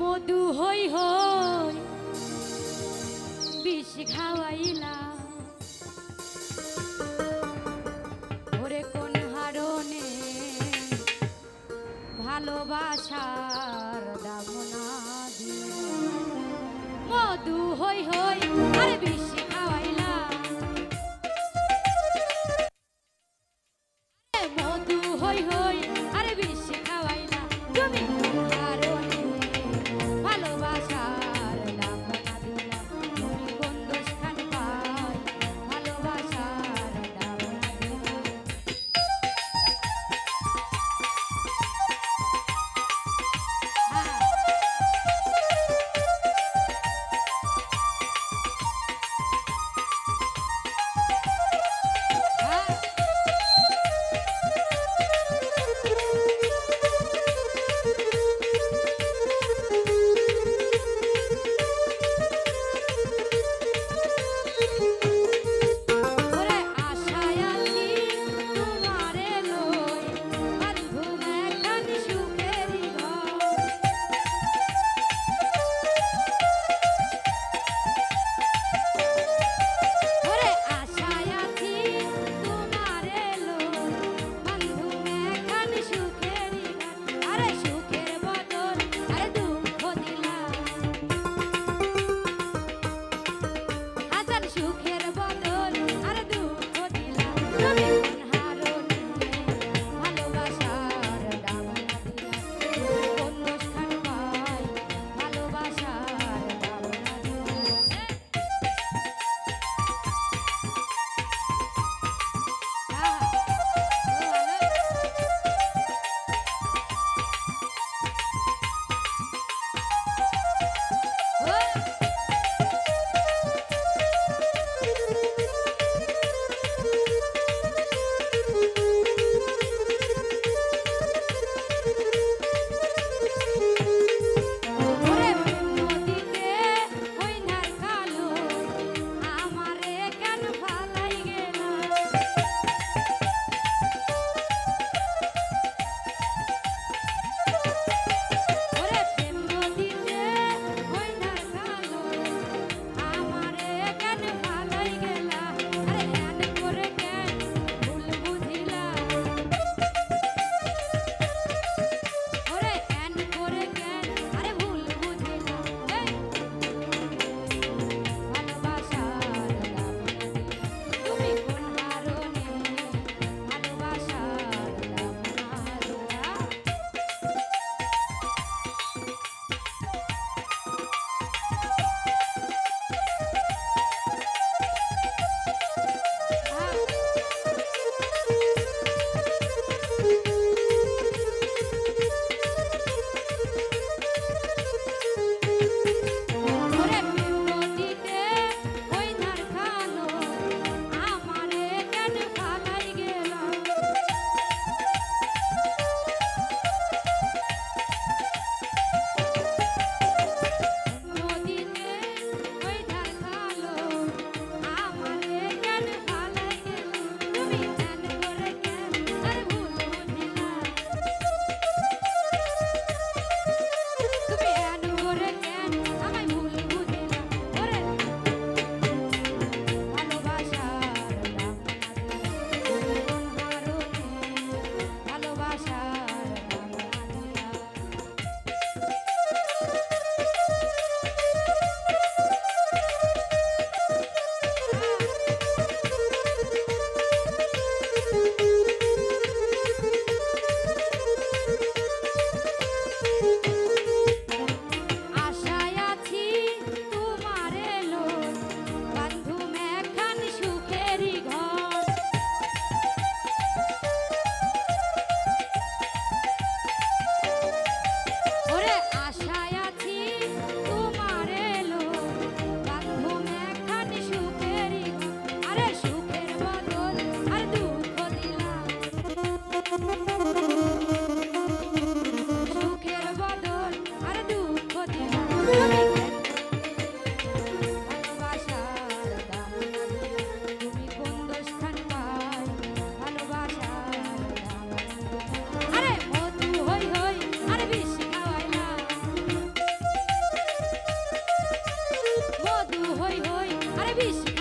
মধু হই হই বিষ খাওয়াইলা। ওরে কোন হারণে ভালোবাসার দাম না মধু হই হই আর বিষ খাওয়াইলা। মধু হই হই আর বিষ খাওয়াইলা। তুমি Araju হই হই। আরে বিশ